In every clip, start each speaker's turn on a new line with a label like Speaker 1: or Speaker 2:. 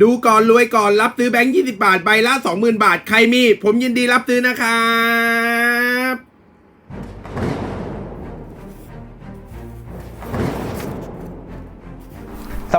Speaker 1: ดูก่อนรวยก่อนรับซื้อแบงค์ยี่สิบาทใบละสองหมื่นบาท ใครมี ผมยินดีรับซื้อนะครับ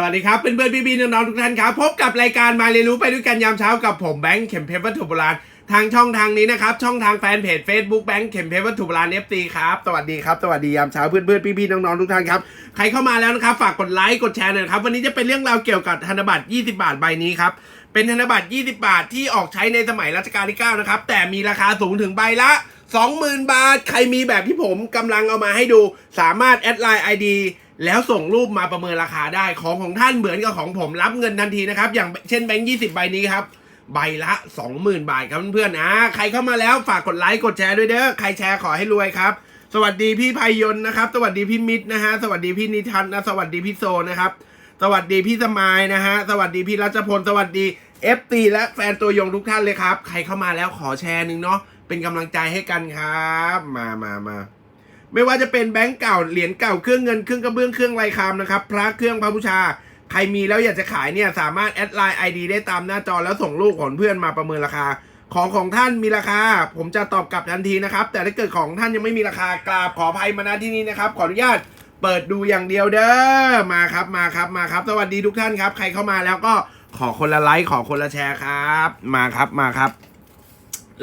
Speaker 1: สวัสดีครับเป็นเพื่อนๆพี่ๆน้องๆทุกท่านครับ พบกับรายการมาเรียนรู้ไปด้วยกันยามเช้ากับผมแบงค์เข็มเพชรวัตถุโบราณทางช่องทางนี้นะครับ ช่องทางแฟนเพจ Facebook แบงค์เข็มเพชรวัตถุโบราณ FT ครับ สวัสดีครับ สวัสดียามเช้าเพื่อนๆพี่ๆน้องๆทุกท่านครับ ใครเข้ามาแล้วนะครับ ฝากกดไลค์กดแชร์หน่อยครับ วันนี้จะเป็นเรื่องราวเกี่ยวกับธนบัตร 20 บาทใบนี้ครับ เป็นธนบัตร 20 บาทที่ออกใช้ในสมัยรัชกาลที่ 9 นะครับ แต่มีราคาสูงถึงใบละ20,000 บาท ใครมีแบบที่ผมกำลังเอามาให้ดู สามารถแอดไลน์ ID แล้วส่งรูปมาประเมินราคาได้ของของท่านเหมือนกับของผมรับเงินทันทีนะครับ อย่างเช่นแบงค์20ใบนี้ครับ ใบละ 20,000 บาทครับเพื่อนๆนะใครเข้ามาแล้วฝากกดไลค์กดแชร์ด้วยเด้อใครแชร์ขอให้รวยครับ สวัสดีพี่พายนนะครับ สวัสดีพี่มิตรนะฮะสวัสดีพี่นิทัศน์นะสวัสดีพี่โซนะครับ สวัสดีพี่สมายนะฮะสวัสดีพี่รัชพลสวัสดี FT และแฟนตัวยงทุกท่านเลยครับ ใครเข้ามาแล้วขอแชร์หนึ่งเนาะเป็นกำลังใจให้กันครับ มามามา ไม่ว่าจะเป็นแบงก์เก่าเหรียญเก่าเครื่องเงินเครื่องกระเบื้องเครื่องลายคามนะครับพระเครื่องพระบูชา ใครมีแล้วอยากจะขายเนี่ยสามารถแอดไลน์ ID ได้ตามหน้าจอแล้วส่งรูปของเพื่อนมาประเมินราคา ของของท่านมีราคา ผมจะตอบกลับทันทีนะครับ แต่ถ้าเกิดของท่านยังไม่มีราคากราบขออภัยมาณที่นี้นะครับ ขออนุญาตเปิดดูอย่างเดียวเด้อมาครับมาครับมาครับ สวัสดีทุกท่านครับ ใครเข้ามาแล้วก็ขอคนละไลค์ขอคนละแชร์ครับ มาครับมาครับ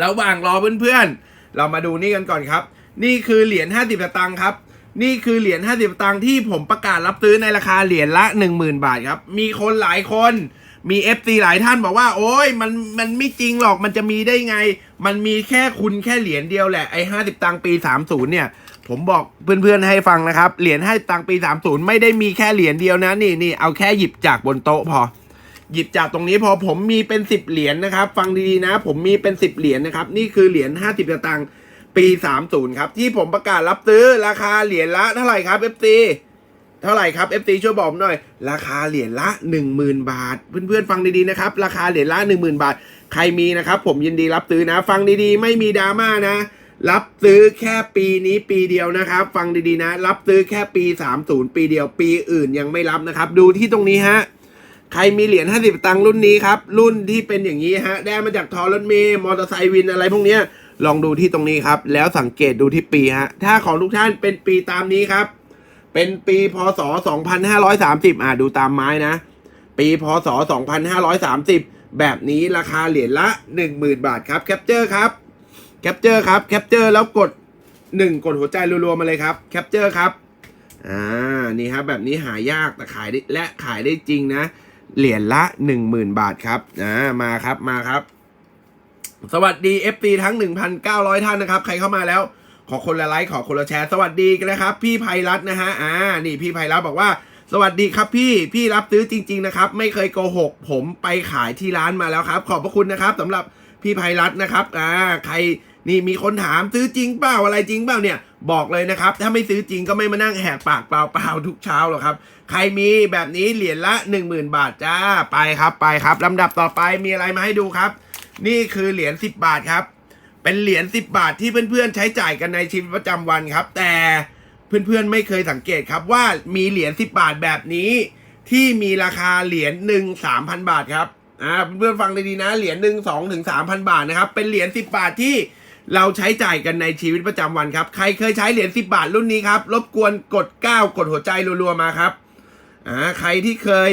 Speaker 1: ระหว่างรอเพื่อนๆ เรามาดูนี่กันก่อนครับ นี่คือเหรียญ50สตางค์ครับ นี่คือเหรียญ50สตางค์ที่ผมประกาศรับซื้อในราคาเหรียญละ 10,000 บาทครับ มีคนหลายคนมี FC หลายท่านบอกว่า โอ้ยมันมันไม่จริงหรอกมันจะมีได้ไง มันมีแค่คุณแค่เหรียญเดียวแหละไอ้50ตังค์ปี30เนี่ย ผมบอกเพื่อนๆให้ฟังนะครับ เหรียญ50ตังค์ปี30ไม่ได้มีแค่เหรียญเดียวนะนี่นี่เอาแค่หยิบจากบนโต๊ะพอ หยิบจากตรงนี้พอผมมีเป็นสิบเหรียญนะครับ ฟังดีๆนะ ผมมีเป็นสิบเหรียญนะครับ นี่คือเหรียญห้าสิบตางค์ ปีสามศูนย์ครับ ที่ผมประกาศรับซื้อราคาเหรียญละเท่าไหร่ครับ FC เท่าไหร่ครับ FC ช่วยบอกหน่อย ราคาเหรียญละหนึ่งหมื่นบาท เพื่อนๆฟังดีๆนะครับ ราคาเหรียญละหนึ่งหมื่นบาท ใครมีนะครับ ผมยินดีรับซื้อนะ ฟังดีๆ ไม่มีดราม่านะ รับซื้อแค่ปีนี้ปีเดียวนะครับ ฟังดีๆนะ รับซื้อแค่ปี 30 ปีเดียวปีอื่นยังไม่รับนะครับ ดูที่ตรงนี้ฮะใครมีเหรียญ50ตังค์รุ่นนี้ครับรุ่นที่เป็นอย่างนี้ฮะได้มาจากทอรถเมย์มอเตอร์ไซค์วินอะไรพวกเนี้ย ลองดูที่ตรงนี้ครับ แล้วสังเกตดูที่ปีฮะ ถ้าของทุกท่านเป็นปีตามนี้ครับ เป็นปีพศ 2530 อ่าดูตามไม้นะ ปีพศ 2530 แบบนี้ราคาเหรียญละ 10,000 บาทครับ แคปเจอร์ครับ แคปเจอร์ครับ แคปเจอร์แล้วกด 1 กดหัวใจรัวๆมาเลยครับ แคปเจอร์ครับ อ่า นี่ครับ แบบนี้หายากแต่ขายได้และขายได้จริงนะ เหรียญละ 10,000 บาทครับ อ่า มาครับ มาครับ สวัสดี FT ทั้ง 1,900 ท่านนะครับ ใครเข้ามาแล้ว ขอคนละไลค์ขอคนละแชร์ สวัสดีกันนะครับ พี่ไพรัตน์นะฮะอ่านี่พี่ไพรัตบอกว่า สวัสดีครับพี่พี่รับซื้อจริง ๆ นะครับ ไม่เคยโกหก ผมไปขายที่ร้านมาแล้วครับ ขอบพระคุณนะครับสำหรับพี่ไพรัตน์นะครับอ่าใครนี่มีคนถามซื้อจริงเปล่าอะไรจริงเปล่าเนี่ยบอกเลยนะครับ ถ้าไม่ซื้อจริงก็ไม่มานั่งแหกปากเปล่าๆทุกเช้าหรอกครับ ใครมีแบบนี้เหรียญละ 10,000 บาทจ้าไปครับไปครับลำดับต่อไปมีอะไรมาให้ดูครับ นี่คือเหรียญ10บาทครับ เป็นเหรียญ10บาทที่เพื่อนๆใช้จ่ายกันในชีวิตประจำวันครับ แต่เพื่อนๆไม่เคยสังเกตครับว่ามีเหรียญ10บาทแบบนี้ ที่มีราคาเหรียญหนึ่งสามพันบาทครับอ่าเพื่อนๆฟังดีๆนะเหรียญหนึ่งสองถึงสามพันบาทนะครับ เป็นเหรียญ10บาทที่เราใช้จ่ายกันในชีวิตประจำวันครับ ใครเคยใช้เหรียญ10บาทรุ่นนี้ครับ รบกวนกด 9 กดหัวใจรัวๆมาครับ อ่า ใครที่เคย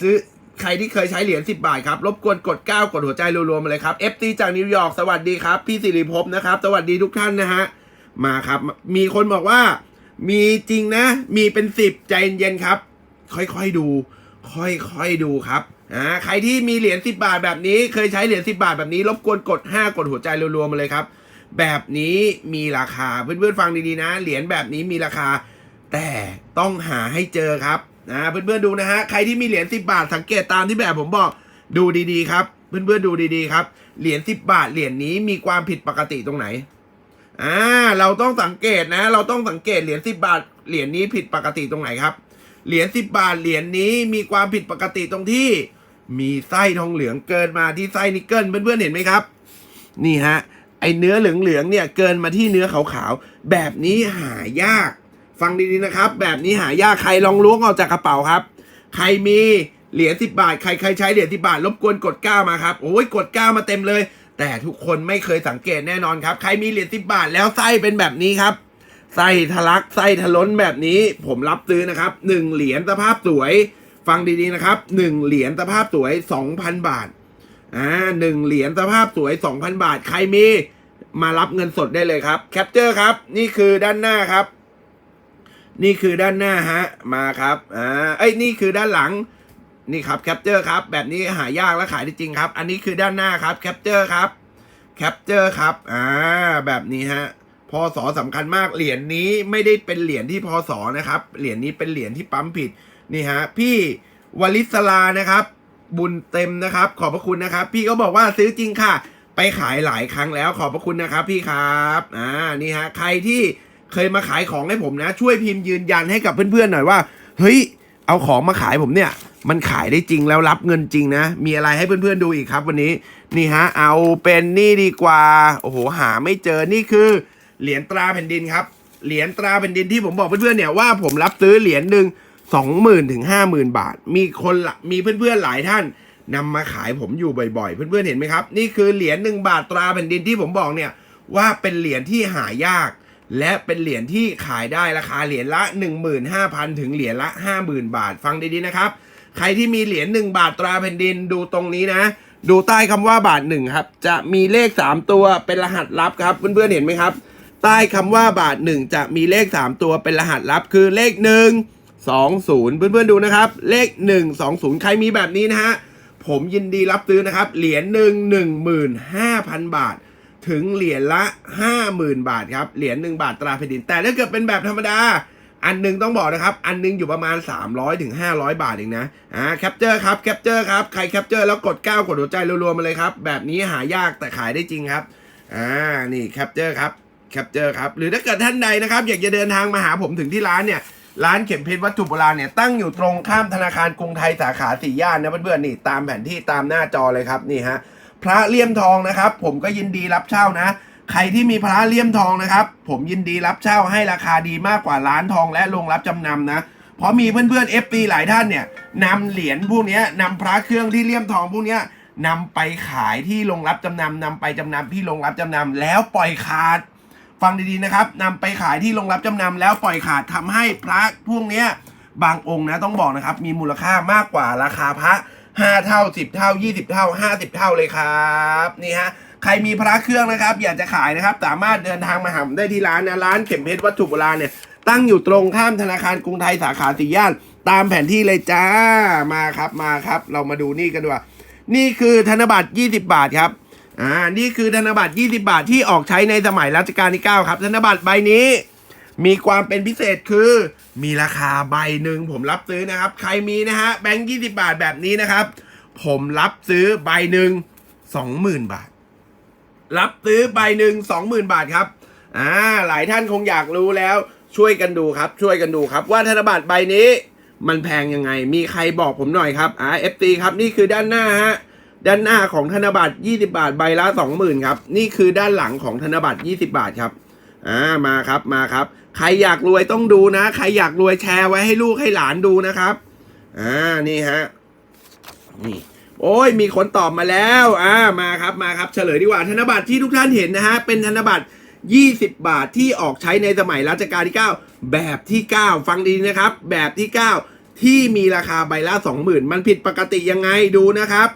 Speaker 1: ซื้อ ใครที่เคยใช้เหรียญ10 บาทครับ รบกวนกด 9 กดหัวใจรัวๆมาเลยครับ FT จากนิวยอร์กสวัสดีครับ พี่สิริภพนะครับ สวัสดีทุกท่านนะฮะ มาครับ มีคนบอกว่า มีจริงนะ มีเป็น 10 ใจเย็นๆครับ ค่อยๆดู ค่อยๆดูครับอ่าใครที่มีเหรียญ10 บาทแบบนี้ เคยใช้เหรียญ10 บาทแบบนี้ รบกวนกด 5 กดหัวใจรัวๆมาเลยครับ แบบนี้มีราคาเพื่อนๆฟังดีๆนะ เหรียญแบบนี้มีราคา แต่ต้องหาให้เจอครับ นะเพื่อนๆดูนะฮะใครที่มีเหรียญ10บาทสังเกตตามที่แบบผมบอกดูดีๆครับเพื่อนๆดูดีๆครับเหรียญสิบบาทเหรียญนี้มีความผิดปกติตรงไหนอ่าเราต้องสังเกตนะ เราต้องสังเกตเหรียญสิบบาทเหรียญนี้ผิดปกติตรงไหนครับเหรียญสิบบาทเหรียญนี้มีความผิดปกติตรงที่ มีไส้ทองเหลืองเกินมาที่ไส้นิกเกิลเพื่อนๆเห็นไหมครับ นี่ฮะไอเนื้อเหลืองๆเนี่ยเกินมาที่เนื้อขาวๆแบบนี้หายาก ฟังดีๆนะครับ แบบนี้หายากใครลองล้วงออกจากกระเป๋าครับ ใครมีเหรียญสิบาท ใครใครใช้เหรียญสิบาท รบกวนกดก้ามาครับโอ้ยกดก้ามาเต็มเลย แต่ทุกคนไม่เคยสังเกตแน่นอนครับ ใครมีเหรียญสิบาทแล้วไส้เป็นแบบนี้ครับไส้ทะลักไส้ทะล้นแบบนี้ ผมรับซื้อนะครับหนึ่งเหรียญสภาพสวย ฟังดีๆนะครับหนึ่งเหรียญสภาพสวยสองพันบาทอ่าหนึ่งเหรียญสภาพสวย2,000บาท ใครมีมารับเงินสดได้เลยครับแคปเจอร์ครับ นี่คือด้านหน้าครับ นี่คือด้านหน้าฮะ มาครับ อ่า เอ้ย นี่คือด้านหลัง นี่ครับแคปเจอร์ครับ แบบนี้หายากและขายได้จริงครับ อันนี้คือด้านหน้าครับแคปเจอร์ครับ แคปเจอร์ครับ อ่า แบบนี้ฮะ พศสำคัญมาก เหรียญนี้ไม่ได้เป็นเหรียญที่พศนะครับ เหรียญนี้เป็นเหรียญที่ปั๊มผิด นี่ฮะ พี่วลิศลานะครับ บุญเต็มนะครับ ขอบพระคุณนะครับ พี่ก็บอกว่าซื้อจริงค่ะ ไปขายหลายครั้งแล้ว ขอบพระคุณนะครับ พี่ครับ อ่า นี่ฮะ ใครที่ เคยมาขายของให้ผมนะ ช่วยพิมพ์ยืนยันให้กับเพื่อนๆหน่อยว่า เฮ้ย เอาของมาขายผมเนี่ย มันขายได้จริงแล้วรับเงินจริงนะ มีอะไรให้เพื่อนๆดูอีกครับวันนี้ นี่ฮะ เอาเป็นนี่ดีกว่า โอ้โห หาไม่เจอ นี่คือ เหรียญตราแผ่นดินครับ เหรียญตราแผ่นดินที่ผมบอกเพื่อนๆเนี่ยว่าผมรับซื้อเหรียญหนึ่งสองหมื่นถึงห้าหมื่นบาท มีคนละมีเพื่อนๆหลายท่านนำมาขายผมอยู่บ่อยๆ เพื่อนๆเห็นไหมครับ นี่คือเหรียญหนึ่งบาทตราแผ่นดินที่ผมบอกเนี่ยว่าเป็นเหรียญที่หายาก และเป็นเหรียญที่ขายได้ราคาเหรียญละ 15,000 ถึงเหรียญละ 50,000 บาท ฟังดีๆนะครับ ใครที่มีเหรียญ1บาทตราแผ่นดินดูตรงนี้นะ ดูใต้คำว่าบาทหนึ่งครับ จะมีเลข 3 ตัวเป็นรหัสลับครับ เพื่อนๆเห็นไหมครับ ใต้คำว่าบาทหนึ่งจะมีเลข 3 ตัวเป็นรหัสลับคือเลข 1 2 0 เพื่อนๆดูนะครับ เลข 1 2 0 ใครมีแบบนี้นะฮะผมยินดีรับซื้อนะครับ เหรียญหนึ่งหนึ่งหมื่นห้าพันบาท ถึงเหรียญละ 50,000 บาทครับ เหรียญ1บาทตราแผ่นดิน แต่ถ้าเกิดเป็นแบบธรรมดา อันหนึงต้องบอกนะครับ อันหนึงอยู่ประมาณ 300ถึง500 บาทเองนะ อ่า แคปเจอร์ครับ แคปเจอร์ครับ ใครแคปเจอร์แล้วกด 9 กดหัวใจรัวๆมาเลยครับ แบบนี้หายากแต่ขายได้จริงครับ อ่า นี่แคปเจอร์ครับแคปเจอร์ครับ หรือถ้าเกิดท่านใดนะครับ อยากจะเดินทางมาหาผมถึงที่ร้านเนี่ย ร้านเข็มเพชรวัตถุโบราณเนี่ย ตั้งอยู่ตรงข้ามธนาคารกรุงไทยสาขาสี่ย่านนะเพื่อนๆนี่ตามแผนที่ตามหน้าจอเลยครับนี่ฮะ พระเลี่ยมทองนะครับ ผมก็ยินดีรับเช่านะ ใครที่มีพระเลี่ยมทองนะครับ ผมยินดีรับเช่าให้ราคาดีมากกว่าร้านทองและโรงรับจำนำนะ เพราะมีเพื่อนๆ FP หลายท่านเนี่ยนำเหรียญพวกนี้นำพระเครื่องที่เลี่ยมทองพวกนี้นำไปขายที่โรงรับจำนำนำไปจำนำที่โรงรับจำนำแล้วปล่อยขาด ฟังดีๆนะครับนำไปขายที่โรงรับจำนำแล้วปล่อยขาดทำให้พระพวกนี้บางองค์นะต้องบอกนะครับมีมูลค่ามากกว่าราคาพระ 5 เท่า 10 เท่า 20 เท่า 50 เท่าเลยครับนี่ฮะใครมีพระเครื่องนะครับ อยากจะขายนะครับ สามารถเดินทางมาหาผมได้ที่ร้านนะร้านเข็มเพชรวัตถุโบราณเนี่ยตั้งอยู่ตรงข้ามธนาคารกรุงไทยสาขาสี่ย่าน ตามแผนที่เลยจ้ามาครับมาครับ เรามาดูนี่กันดีกว่านี่คือธนบัตร 20 บาทครับอ่านี่คือธนบัตร 20 บาทที่ออกใช้ในสมัยรัชกาลที่ 9 ครับ ธนบัตรใบนี้ มีความเป็นพิเศษคือ มีราคาใบหนึ่งผมรับซื้อนะครับ ใครมีนะฮะแบงค์20บาทแบบนี้นะครับ ผมรับซื้อใบหนึ่ง20,000บาท รับซื้อใบหนึ่ง20,000บาทครับอ่าหลายท่านคงอยากรู้แล้วช่วยกันดูครับ ช่วยกันดูครับ ว่าธนบัตรใบนี้ มันแพงยังไง มีใครบอกผมหน่อยครับอ่า FT ครับนี่คือด้านหน้าฮะด้านหน้าของธนบัตร 20 บาทใบละ 20,000 ครับ นี่คือด้านหลังของธนบัตร 20 บาทครับ อ่ามาครับมาครับ ใครอยากรวยต้องดูนะ ใครอยากรวยแชร์ไว้ให้ลูกให้หลานดูนะครับอ่านี่ฮะนี่โอ้ยมีคนตอบมาแล้วอ่ามาครับมาครับ เฉลยดีกว่าธนบัตรที่ทุกท่านเห็นนะฮะเป็นธนบัตร 20 บาทที่ออกใช้ในสมัยรัชกาลที่ 9 แบบที่ 9 ฟังดีนะครับ แบบที่ 9 ที่มีราคาใบละ 20,000 มันผิดปกติยังไงดูนะครับ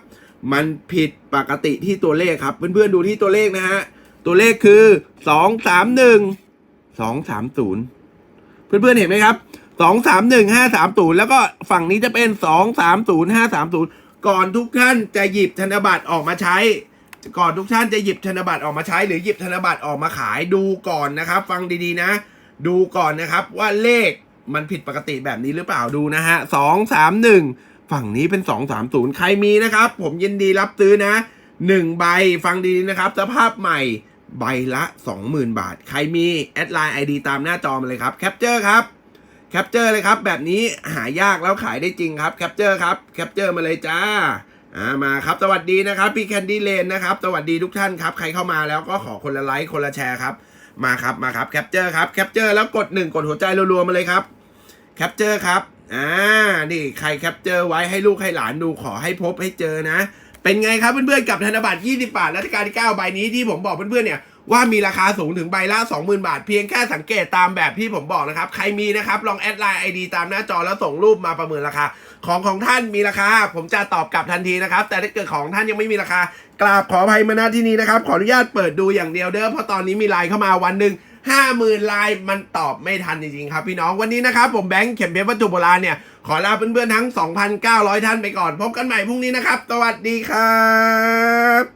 Speaker 1: มันผิดปกติที่ตัวเลขครับ เพื่อนๆดูที่ตัวเลขนะฮะ ตัวเลขคือ231 230เพื่อนๆเห็นไหมครับ231 530แล้วก็ฝั่งนี้จะเป็น230 530ก่อนทุกท่านจะหยิบธนบัตรออกมาใช้ ก่อนทุกท่านจะหยิบธนบัตรออกมาใช้ หรือหยิบธนบัตรออกมาขายดูก่อนนะครับ ฟังดีๆนะ ดูก่อนนะครับว่าเลขมันผิดปกติแบบนี้หรือเปล่าดูนะฮะสองสามหนึ่งฝั่งนี้เป็น230ใครมีนะครับ ผมยินดีรับซื้อนะ1ใบฟังดีๆนะครับ สภาพใหม่ ใบละ 20,000 บาท ใครมีแอดไลน์ ID ตามหน้าจอมาเลยครับแคปเจอร์ครับแคปเจอร์เลยครับแบบนี้หายากแล้วขายได้จริงครับแคปเจอร์ครับแคปเจอร์มาเลยจ้าอ่ามาครับสวัสดีนะครับพี่แคนดี้เลนนะครับสวัสดีทุกท่านครับใครเข้ามาแล้วก็ขอคนละไลค์คนละแชร์ครับมาครับมาครับแคปเจอร์ครับแคปเจอร์แล้วกดหนึ่งกดหัวใจรัวๆมาเลยครับแคปเจอร์ครับอ่านี่ใครแคปเจอร์ไว้ให้ลูกให้หลานดูขอให้พบให้เจอนะ เป็นไงครับเพื่อนๆกับธนบัตร 20 บาทรัชกาลที่ 9 ใบนี้ที่ผมบอกเพื่อนๆเนี่ยว่ามีราคาสูงถึงใบละ 20,000 บาท เพียงแค่สังเกตตามแบบที่ผมบอกนะครับ ใครมีนะครับ ลองแอดไลน์ไอดีตามหน้าจอแล้วส่งรูปมาประเมินราคา ของของท่านมีราคา ผมจะตอบกลับทันทีนะครับ แต่ถ้าเกิดของท่านยังไม่มีราคากราบขออภัยมาณที่นี้นะครับ ขออนุญาตเปิดดูอย่างเดียวเด้อเพราะตอนนี้มีไลน์เข้ามาวันหนึ่ง ห้าหมื่นลายมันตอบไม่ทันจริงๆครับพี่น้องวันนี้นะครับผมแบงค์เข็มเพชรวัตถุโบราณเนี่ยขอลาเพื่อนๆทั้ง 2,900 ท่านไปก่อน พบกันใหม่พรุ่งนี้นะครับ สวัสดีครับ